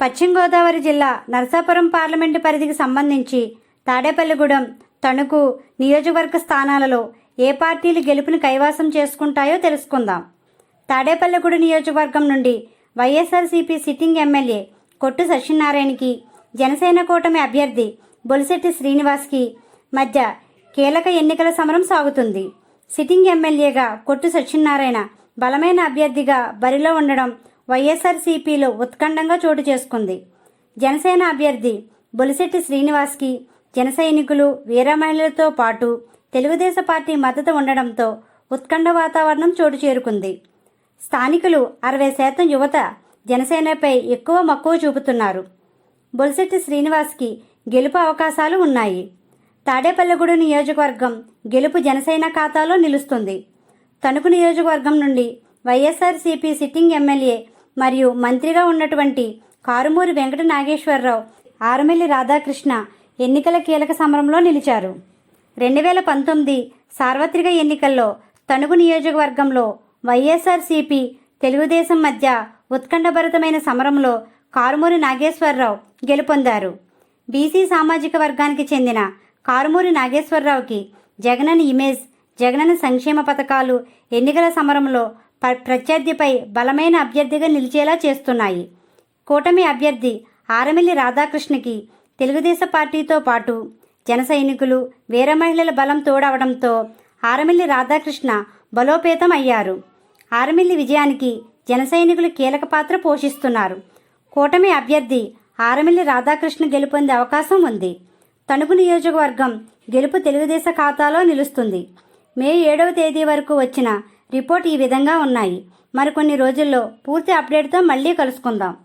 పశ్చిమ గోదావరి జిల్లా నరసాపురం పార్లమెంటు పరిధికి సంబంధించి తాడేపల్లిగూడెం తణుకు నియోజకవర్గ స్థానాలలో ఏ పార్టీలు గెలుపుని కైవాసం చేసుకుంటాయో తెలుసుకుందాం. తాడేపల్లిగూడెం నియోజకవర్గం నుండి వైఎస్ఆర్సీపీ సిట్టింగ్ ఎమ్మెల్యే కొట్టు సత్యనారాయణకి జనసేన కూటమి అభ్యర్థి బొలిశెట్టి శ్రీనివాస్కి మధ్య కీలక ఎన్నికల సమరం సాగుతుంది. సిట్టింగ్ ఎమ్మెల్యేగా కొట్టు సత్యనారాయణ బలమైన అభ్యర్థిగా బరిలో ఉండడం వైఎస్ఆర్సీపీలో ఉత్కంఠంగా చోటు చేసుకుంది. జనసేన అభ్యర్థి బొలిశెట్టి శ్రీనివాస్కి జన సైనికులు వీరమహిళలతో పాటు తెలుగుదేశ పార్టీ మద్దతు ఉండడంతో ఉత్కంఠ వాతావరణం చోటు చేరుకుంది. స్థానికులు అరవై శాతం యువత జనసేనపై ఎక్కువ మక్కువ చూపుతున్నారు. బొలిశెట్టి శ్రీనివాస్కి గెలుపు అవకాశాలు ఉన్నాయి. తాడేపల్లిగూడు నియోజకవర్గం గెలుపు జనసేన ఖాతాలో నిలుస్తుంది. తణుకు నియోజకవర్గం నుండి వైఎస్ఆర్సీపీ సిట్టింగ్ ఎమ్మెల్యే మరియు మంత్రిగా ఉన్నటువంటి కారుమూరి వెంకట నాగేశ్వరరావు ఆరుమెల్లి రాధాకృష్ణ ఎన్నికల కీలక సమరంలో నిలిచారు. రెండు వేల పంతొమ్మిది సార్వత్రిక ఎన్నికల్లో తణుగు నియోజకవర్గంలో వైఎస్ఆర్సీపీ తెలుగుదేశం మధ్య ఉత్కంఠభరితమైన సమరంలో కారుమూరి నాగేశ్వరరావు గెలుపొందారు. బీసీ సామాజిక వర్గానికి చెందిన కారుమూరి నాగేశ్వరరావుకి జగనన్న ఇమేజ్ జగనన్న సంక్షేమ పథకాలు ఎన్నికల సమరంలో ప్రత్యర్థిపై బలమైన అభ్యర్థిగా నిలిచేలా చేస్తున్నాయి. కూటమి అభ్యర్థి ఆరమిల్లి రాధాకృష్ణకి తెలుగుదేశం పార్టీతో పాటు జన సైనికులు వీర మహిళల బలం తోడవడంతో ఆరమిల్లి రాధాకృష్ణ బలోపేతం అయ్యారు. ఆరమిల్లి విజయానికి జన సైనికులు కీలక పాత్ర పోషిస్తున్నారు. కూటమి అభ్యర్థి ఆరమిల్లి రాధాకృష్ణ గెలుపొందే అవకాశం ఉంది. తణుకు నియోజకవర్గం గెలుపు తెలుగుదేశ ఖాతాలో నిలుస్తుంది. మే ఏడవ తేదీ వరకు వచ్చిన రిపోర్ట్ ఈ విధంగా ఉన్నాయి. మరికొన్ని రోజుల్లో పూర్తి అప్డేట్తో మళ్ళీ కలుసుకుందాం.